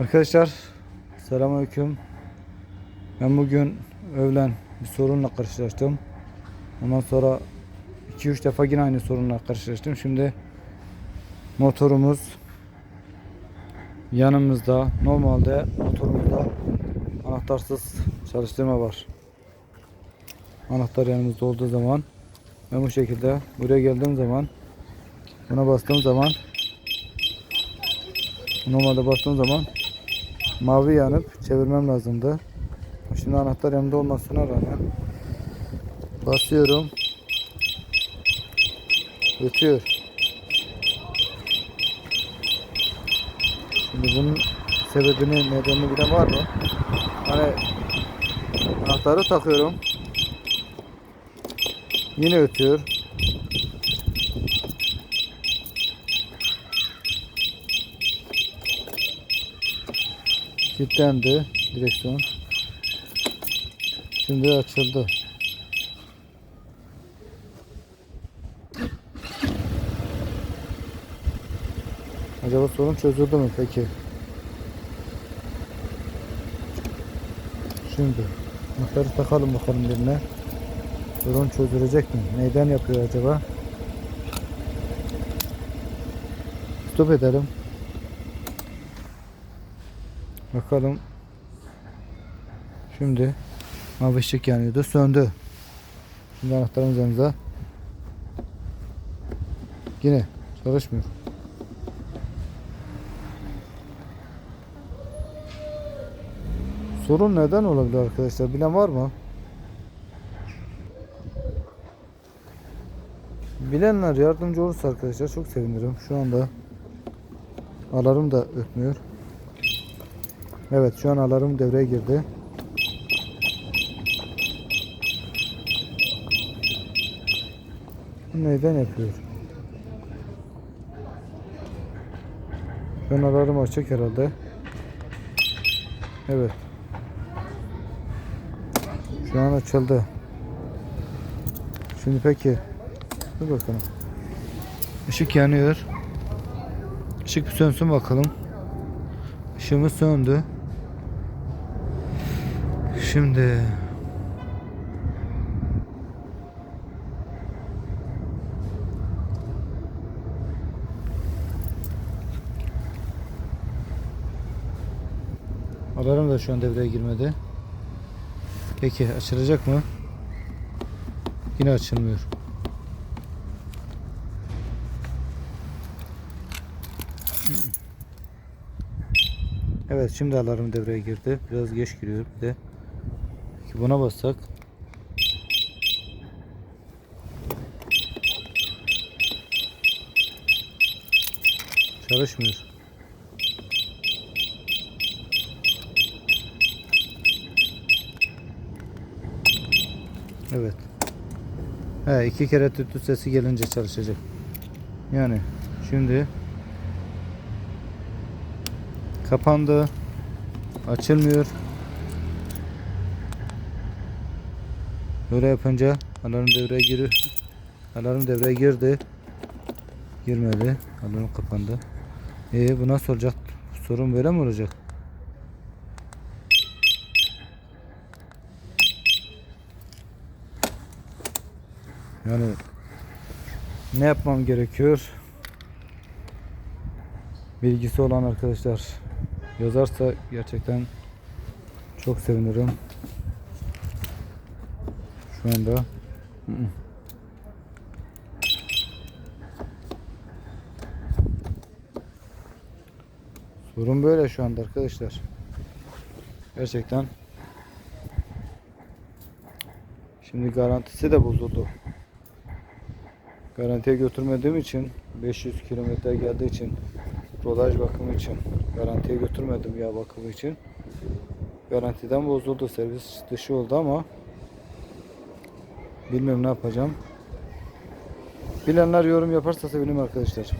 Arkadaşlar selamünaleyküm. Ben bugün öğlen bir sorunla karşılaştım. Ondan sonra 2-3 defa yine aynı sorunla karşılaştım. Şimdi motorumuz yanımızda. Normalde motorumuzda anahtarsız çalıştırma var. Anahtar yanımızda olduğu zaman ben bu şekilde buraya geldiğim zaman buna bastığım zaman normalde bastığım zaman mavi yanıp çevirmem lazımdı. Şimdi anahtar yanımda olmasına rağmen basıyorum. Ötüyor. Şimdi bunun sebebini, nedenini bilen var mı? Hani anahtarı takıyorum. Yine ötüyor. Kilitlendi direksiyon. Şimdi açıldı. Acaba sorun çözüldü mü peki? Şimdi anahtarı takalım bakalım birine. Sorun çözülecek mi? Neyden yapıyor acaba? Stop edelim. Bakalım. Şimdi mavi ışık yanıyordu. Söndü. Şimdi anahtarımız yanımızda. Yine çalışmıyor. Sorun neden olabilir arkadaşlar? Bilen var mı? Bilenler yardımcı olursa arkadaşlar çok sevinirim. Şu anda alarm da ötmüyor. Evet şu an alarm devreye girdi. Neden yapıyor? An alarm açık herhalde. Evet. Şu an açıldı. Şimdi peki. Dur bakalım. Işık yanıyor. Işık bir sönsün bakalım. Işığımız söndü. Şimdi Alarm da şu an devreye girmedi. Peki açılacak mı? Yine açılmıyor. Evet şimdi alarm devreye girdi. Biraz geç giriyor bir de. Peki buna bassak. Çalışmıyor. Evet. He, iki kere tütü sesi gelince çalışacak. Yani şimdi kapandı. Açılmıyor. Böyle yapınca alarm devreye giriyor. Alarm devreye girdi. Girmedi. Alarm kapandı. E bu nasıl olacak? Sorun böyle mi olacak? Yani ne yapmam gerekiyor? Bilgisi olan arkadaşlar yazarsa gerçekten çok sevinirim. Şu anda. Sorun böyle şu anda arkadaşlar. Gerçekten Şimdi garantisi de bozuldu. Garantiye götürmediğim için 500 kilometre geldiği için rodaj bakımı için garantiye götürmedim ya bakımı için. Garantiden bozuldu. Servis dışı oldu ama bilmiyorum ne yapacağım. Bilenler yorum yaparsa sevinirim arkadaşlar.